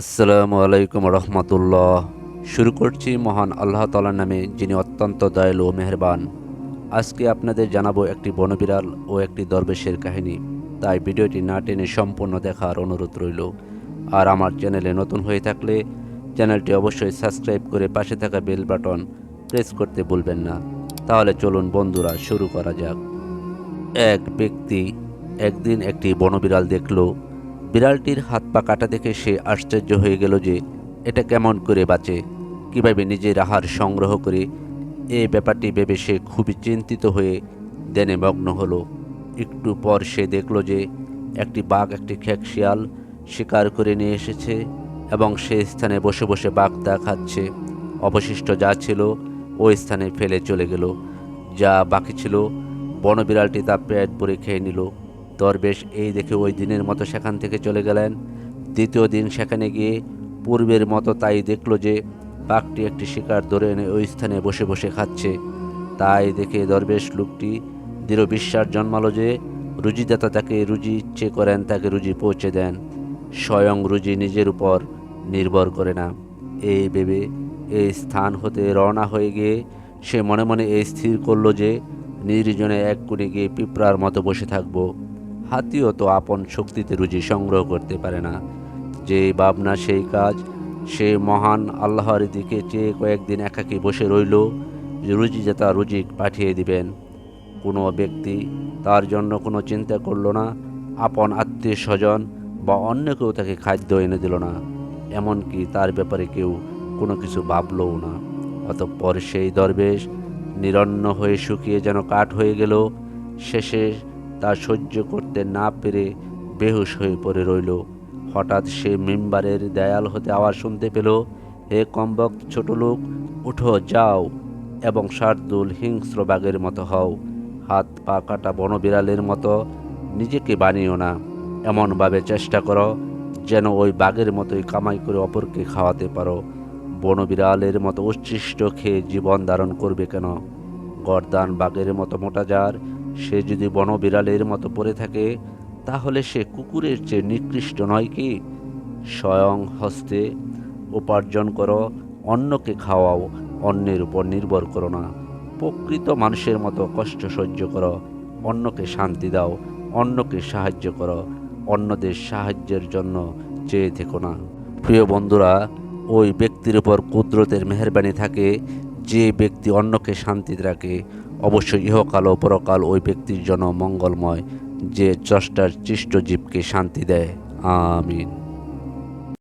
আসসালামু আলাইকুম রহমতুল্লাহ। শুরু করছি মহান আল্লাহ তালার নামে, যিনি অত্যন্ত দয়ালু ও মেহেরবান। আজকে আপনাদের জানাব একটি বনবিড়াল ও একটি দরবেশের কাহিনী। তাই ভিডিওটি না টেনে সম্পূর্ণ দেখার অনুরোধ রইল। আর আমার চ্যানেলে নতুন হয়ে থাকলে চ্যানেলটি অবশ্যই সাবস্ক্রাইব করে পাশে থাকা বেল বাটন প্রেস করতে ভুলবেন না। তাহলে চলুন বন্ধুরা, শুরু করা যাক। এক ব্যক্তি একদিন একটি বনবিড়াল দেখল। বিড়ালটির হাত পা কাটা দেখে সে আশ্চর্য হয়ে গেল যে এটা কেমন করে বাঁচে। কীভাবে নিজের আহার সংগ্রহ করে এ ব্যাপারটি ভেবে সে খুবই চিন্তিত হয়ে দেনে মগ্ন হলো। একটু পর সে দেখল যে একটি বাঘ, একটি খেক শিয়াল শিকার করে নিয়ে এসেছে এবং সে স্থানে বসে বসে বাঘ তা খাচ্ছে অবশিষ্ট যা ছিল ওই স্থানে ফেলে চলে গেল। যা বাকি ছিল, বনবিড়ালটি তা পেট ভরে খেয়ে নিল। দরবেশ এই দেখে ওই দিনের মতো সেখান থেকে চলে গেলেন। দ্বিতীয় দিন সেখানে গিয়ে পূর্বের মতো তাই দেখল যে বাঘটি একটি শিকার ধরে এনে ওই স্থানে বসে বসে খাচ্ছে। তাই দেখে দরবেশ লোকটি দৃঢ় বিশ্বাস জন্মালো যে রুজিদাতা তাকে রুজি ইচ্ছে করেন, তাকে রুজি পৌঁছে দেন। স্বয়ং রুজি নিজের উপর নির্ভর করে না। এই ভেবে এই স্থান হতে রওনা হয়ে গিয়ে সে মনে মনে এই স্থির করল যে নির্জনে এক কোণে গিয়ে পিঁপড়ার মতো বসে থাকব। হাতিও তো আপন শক্তিতে রুজি সংগ্রহ করতে পারে না। যে ভাবনা, সেই কাজ, সে মহান আল্লাহর দিকে চেয়ে কয়েকদিন একাকী বসে রইল, যে রুজি তার রুজি পাঠিয়ে দিবেন। কোনো ব্যক্তি তার জন্য কোনো চিন্তা করল না, আপন আত্মীয় স্বজন বা অন্য কেউ তাকে খাদ্য এনে দিল না। এমনকি তার ব্যাপারে কেউ কোনো কিছু ভাবলও না। অতঃপর সেই দরবেশ নিরন্ন হয়ে শুকিয়ে যেন কাঠ হয়ে গেল, শেষে তা সহ্য করতে না পেরে বেহুশ হয়ে পড়ে রইল। হঠাৎ সে মেম্বারের দেয়াল হতে আওয়াজ শুনতে পেল, হে কম্বক, ছোট লোক, উঠো, যাও এবং শার্দুল হিংস্র বাঘের মতো হও। হাত পা কাটা বনবিড়ালের মতো, নিজেকে বানিও না। এমনভাবে চেষ্টা করো যেন ওই বাঘের মতোই কামাই করে অপরকে খাওয়াতে পারো। বনবিড়ালের মতো উচ্ছিষ্ট খেয়ে জীবন ধারণ করবে কেন? গরদান বাঘের মতো মোটা যার সে যদি বনবিড়ালের মতো পড়ে থাকে, তাহলে সে কুকুরের চেয়ে নিকৃষ্ট নয় কি? স্বয়ং হস্তে উপার্জন করো, অন্যকে খাওয়াও, অন্যের উপর নির্ভর করো না। প্রকৃত মানুষের মতো কষ্ট সহ্য করো, অন্যকে শান্তি দাও, অন্যকে সাহায্য করো, অন্যদের সাহায্যের জন্য চেয়ে থেকো না। প্রিয় বন্ধুরা, ওই ব্যক্তির উপর কুদরতের মেহরবানি থাকে, যে ব্যক্তি অন্যকে শান্তি রাখে অবশ্যই ইহকাল ও পরকাল ওই ব্যক্তির জন্য মঙ্গলময়, যে চষ্টার চিষ্ট জীবকে শান্তি দেয়। আমিন।